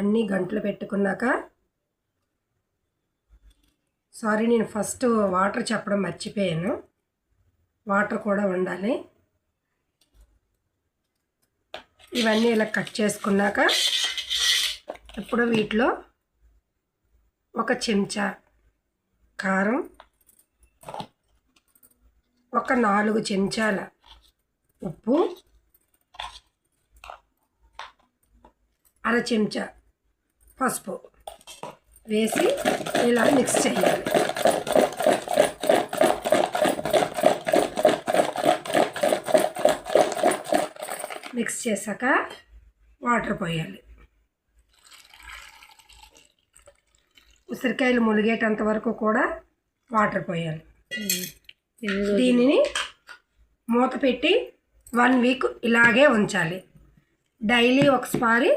అన్నీ గంటలు పెట్టుకున్నాక సారీ నేను ఫస్ట్ వాటర్ చెప్పడం మర్చిపోయాను. వాటర్ కూడా ఉండాలి. ఇవన్నీ ఇలా కట్ చేసుకున్నాక ఇప్పుడు వీటిలో ఒక చెంచా కారం ఒక నాలుగు చెంచాల ఉప్పు అర చెంచా పసుపు వేసి ఇలా మిక్స్ చేయాలి. మిక్స్ చేశాక వాటర్ పోయాలి. ఉసిరికాయలు మునిగేటంత వరకు కూడా వాటర్ పోయాలి. దీనిని మూత పెట్టి వన్ వీక్ ఇలాగే ఉంచాలి. డైలీ ఒకసారి